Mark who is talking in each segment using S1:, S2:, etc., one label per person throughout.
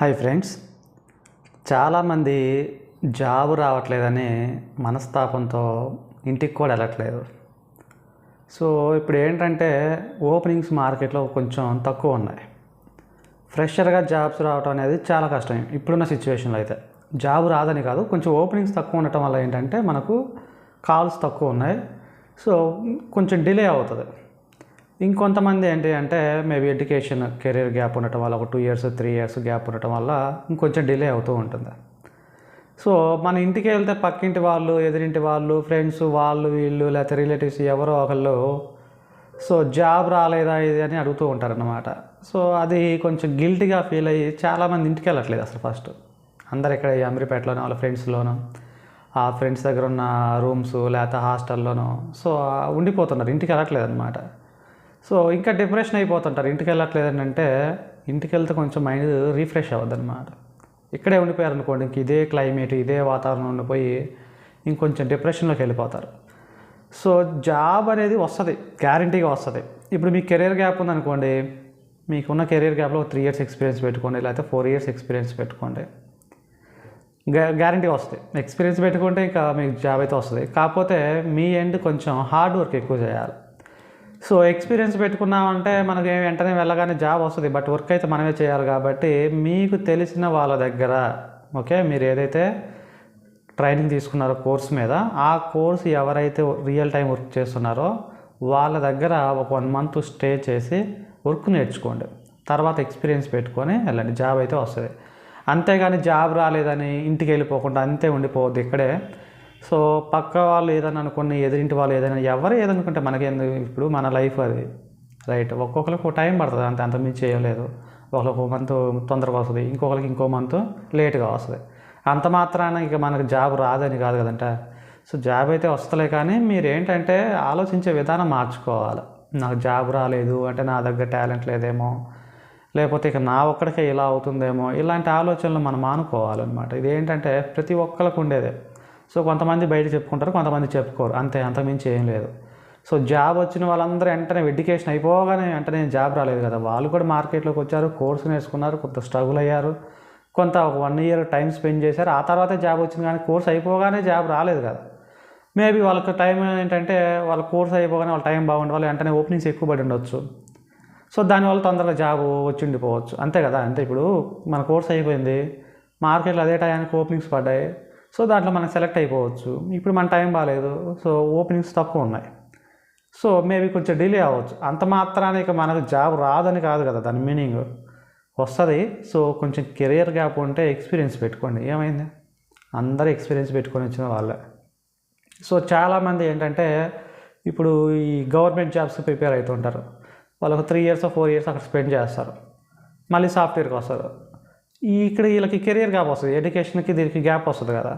S1: Hi friends. చాలామంది job రావట్లేదని మనస్తాపంతో ఇంటికి కూడా వెళ్ళట్లేదు. సో ఇప్పుడు ఏంటంటే ఓపెనింగ్స్ మార్కెట్లో కొంచెం తక్కువ ఉన్నాయి. ఫ్రెషర్గా జాబ్స్ రావటం అనేది చాలా కష్టం. ఇప్పుడున్న సిచ్యువేషన్లో అయితే జాబ్ రాదని కాదు కొంచెం ఓపెనింగ్స్ తక్కువ ఉండటం వల్ల ఏంటంటే మనకు కాల్స్ తక్కువ ఉన్నాయి. సో కొంచెం డిలే అవుతుంది. ఇంకొంతమంది ఏంటి అంటే మేబీ ఎడ్యుకేషన్ కెరీర్ గ్యాప్ ఉండటం వల్ల ఒక two years three years gap ఉండటం వల్ల ఇంకొంచెం డిలే అవుతూ ఉంటుంది. సో మన ఇంటికి వెళ్తే పక్కింటి వాళ్ళు ఎదురింటి వాళ్ళు ఫ్రెండ్స్ వాళ్ళు వీళ్ళు లేకపోతే రిలేటివ్స్ ఎవరో ఒకళ్ళు సో జాబ్ రాలేదా ఇది అని అడుగుతూ ఉంటారన్నమాట. సో అది కొంచెం గిల్టీగా ఫీల్ అయ్యి చాలామంది ఇంటికి వెళ్ళట్లేదు అసలు ఫస్ట్ అందరు ఇక్కడ అమీర్పేటలోనో వాళ్ళ ఫ్రెండ్స్లోనో ఆ ఫ్రెండ్స్ దగ్గర ఉన్న రూమ్స్ లేకపోతే హాస్టల్లోనో సో ఉండిపోతున్నారు ఇంటికి వెళ్ళట్లేదు అనమాట సో ఇంకా డిప్రెషన్ అయిపోతుంటారు. ఇంటికి వెళ్ళట్లేదు అంటే ఇంటికి వెళ్తే కొంచెం మైండ్ రీఫ్రెష్ అవ్వద్దు అనమాట ఇక్కడే ఉండిపోయారు అనుకోండి ఇంక ఇదే క్లైమేట్ ఇదే వాతావరణం ఉండిపోయి ఇంకొంచెం డిప్రెషన్లోకి వెళ్ళిపోతారు. సో జాబ్ అనేది వస్తుంది గ్యారంటీగా వస్తుంది. ఇప్పుడు మీ కెరీర్ గ్యాప్ ఉందనుకోండి మీకున్న కెరీర్ గ్యాప్లో త్రీ ఇయర్స్ ఎక్స్పీరియన్స్ పెట్టుకోండి లేకపోతే ఫోర్ ఇయర్స్ ఎక్స్పీరియన్స్ పెట్టుకోండి. గ్యా గ్యారంటీ వస్తుంది. ఎక్స్పీరియన్స్ పెట్టుకుంటే ఇంకా మీకు జాబ్ అయితే వస్తుంది. కాకపోతే మీ ఎండ్ కొంచెం హార్డ్ వర్క్ ఎక్కువ చేయాలి. సో ఎక్స్పీరియన్స్ పెట్టుకున్నామంటే మనకి వెంటనే వెళ్ళగానే జాబ్ వస్తుంది. బట్ వర్క్ అయితే మనమే చేయాలి కాబట్టి మీకు తెలిసిన వాళ్ళ దగ్గర ఓకే మీరు ఏదైతే ట్రైనింగ్ తీసుకున్నారో కోర్స్ మీద ఆ కోర్స్ ఎవరైతే రియల్ టైం వర్క్ చేస్తున్నారో వాళ్ళ దగ్గర ఒక వన్ మంత్ స్టే చేసి వర్క్ నేర్చుకోండి. తర్వాత ఎక్స్పీరియన్స్ పెట్టుకొని వెళ్ళండి. జాబ్ అయితే వస్తుంది. అంతేగాని జాబ్ రాలేదని ఇంటికి వెళ్ళిపోకుండా అంతే ఉండిపోవద్దు. ఇక్కడే సో పక్క వాళ్ళు ఏదైనా అనుకుని ఎదురింటి వాళ్ళు ఏదైనా ఎవరు ఏదనుకుంటే మనకేంది ఇప్పుడు మన లైఫ్ అది రైట్? ఒక్కొక్కరికి ఒక టైం పడుతుంది అంత అంత మించి చేయలేదు ఒకరికి ఒక మంత్ తొందరగా వస్తుంది ఇంకొకరికి ఇంకో మంత్ లేట్గా వస్తుంది. అంత మాత్రాన ఇక మనకు జాబ్ రాదని కాదు కదంట. సో జాబ్ అయితే వస్తలే కానీ మీరు ఏంటంటే ఆలోచించే విధానం మార్చుకోవాలి. నాకు జాబ్ రాలేదు అంటే నా దగ్గర టాలెంట్ లేదేమో లేకపోతే ఇక నా ఒక్కడికే ఇలా అవుతుందేమో ఇలాంటి ఆలోచనలు మనం మానుకోవాలన్నమాట. ఇదేంటంటే ప్రతి ఒక్కరికి ఉండేదే. సో కొంతమంది బయట చెప్పుకుంటారు కొంతమంది చెప్పుకోరు. అంతే అంతకుమించి ఏం లేదు. సో జాబ్ వచ్చిన వాళ్ళందరూ వెంటనే ఎడ్యుకేషన్ అయిపోగానే వెంటనే జాబ్ రాలేదు కదా. వాళ్ళు కూడా మార్కెట్లోకి వచ్చారు కోర్సు నేర్చుకున్నారు కొంత స్ట్రగుల్ అయ్యారు. కొంత ఒక వన్ ఇయర్ టైం స్పెండ్ చేశారు. ఆ తర్వాతే జాబ్ వచ్చింది కానీ కోర్స్ అయిపోగానే జాబ్ రాలేదు కదా. మేబీ వాళ్ళకి టైం ఏంటంటే వాళ్ళ కోర్స్ అయిపోగానే వాళ్ళ టైం బాగుండే వాళ్ళు వెంటనే ఓపెనింగ్స్ ఎక్కువ పడి ఉండొచ్చు. సో దానివల్ల తొందరగా జాబ్ వచ్చి ఉండిపోవచ్చు అంతే కదా. అంతే ఇప్పుడు మన కోర్స్ అయిపోయింది మార్కెట్లో అదే టైంకి ఓపెనింగ్స్ పడ్డాయి. సో దాంట్లో మనం సెలెక్ట్ అయిపోవచ్చు. ఇప్పుడు మన టైం బాగాలేదు సో ఓపెనింగ్స్ తక్కువ ఉన్నాయి. సో మేబీ కొంచెం డిలే అవ్వచ్చు. అంత మాత్రానికి మనకు జాబ్ రాదని కాదు కదా దాని మీనింగ్. వస్తుంది. సో కొంచెం కెరియర్ గ్యాప్ ఉంటే ఎక్స్పీరియన్స్ పెట్టుకోండి. ఏమైంది? అందరూ ఎక్స్పీరియన్స్ పెట్టుకొని వచ్చిన వాళ్ళే. సో చాలామంది ఏంటంటే ఇప్పుడు ఈ గవర్నమెంట్ జాబ్స్ ప్రిపేర్ అవుతుంటారు. వాళ్ళు ఒక త్రీ ఇయర్స్ ఫోర్ ఇయర్స్ అక్కడ స్పెండ్ చేస్తారు. మళ్ళీ సాఫ్ట్వేర్కి వస్తారు. ఈ ఇక్కడ వీళ్ళకి కెరియర్ గ్యాప్ వస్తుంది. ఎడ్యుకేషన్కి దీనికి గ్యాప్ వస్తుంది కదా.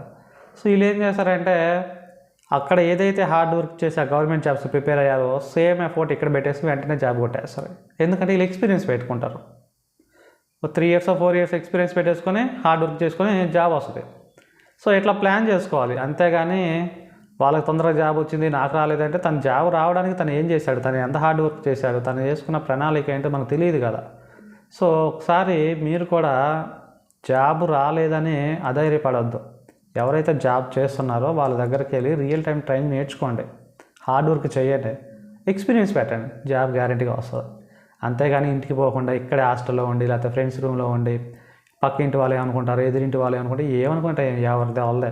S1: సో వీళ్ళు ఏం చేస్తారంటే అక్కడ ఏదైతే హార్డ్ వర్క్ చేసి ఆ గవర్నమెంట్ జాబ్స్ ప్రిపేర్ అయ్యారో సేమ్ ఎఫోర్ట్ ఇక్కడ పెట్టేసి వెంటనే జాబ్ కొట్టేస్తారు. ఎందుకంటే వీళ్ళు ఎక్స్పీరియన్స్ పెట్టుకుంటారు. Three years four years experience పెట్టేసుకొని హార్డ్ వర్క్ చేసుకొని జాబ్ వస్తుంది. సో ఇట్లా ప్లాన్ చేసుకోవాలి? అంతేగాని వాళ్ళకి తొందరగా జాబ్ వచ్చింది నాకు రాలేదంటే తన జాబ్ రావడానికి తను ఏం చేశాడు? తను ఎంత హార్డ్ వర్క్ చేశాడు? తను చేసుకున్న ప్రణాళిక ఏంటో మనకు తెలియదు కదా. సో ఒకసారి మీరు కూడా జాబ్ రాలేదని అధైర్యపడవద్దు ఎవరైతే జాబ్ చేస్తున్నారో వాళ్ళ దగ్గరికి వెళ్ళి రియల్ టైం ట్రైనింగ్ నేర్చుకోండి. హార్డ్ వర్క్ చేయండి. ఎక్స్పీరియన్స్ పెట్టండి. జాబ్ గ్యారంటీగా వస్తుంది. అంతేగాని ఇంటికి పోకుండా ఇక్కడే హాస్టల్లో ఉండి లేకపోతే ఫ్రెండ్స్ రూమ్లో ఉండి పక్కింటి వాళ్ళు ఏమనుకుంటారు ఎదురింటి వాళ్ళు ఏమనుకుంటే ఏమనుకుంటే ఎవరిది వాళ్ళదే.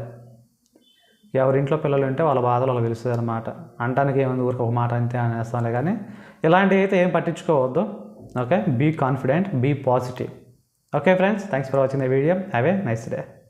S1: ఎవరింట్లో పిల్లలు ఉంటే వాళ్ళ బాధలు వాళ్ళకి తెలుస్తుంది అనమాట అంటానికి ఏముంది ఊరికి ఒక మాట అంతే అనేస్తానులే కానీ ఇలాంటివి అయితే ఏం పట్టించుకోవద్దు. okay be confident be positive. Okay friends thanks for watching the video. Have a nice day.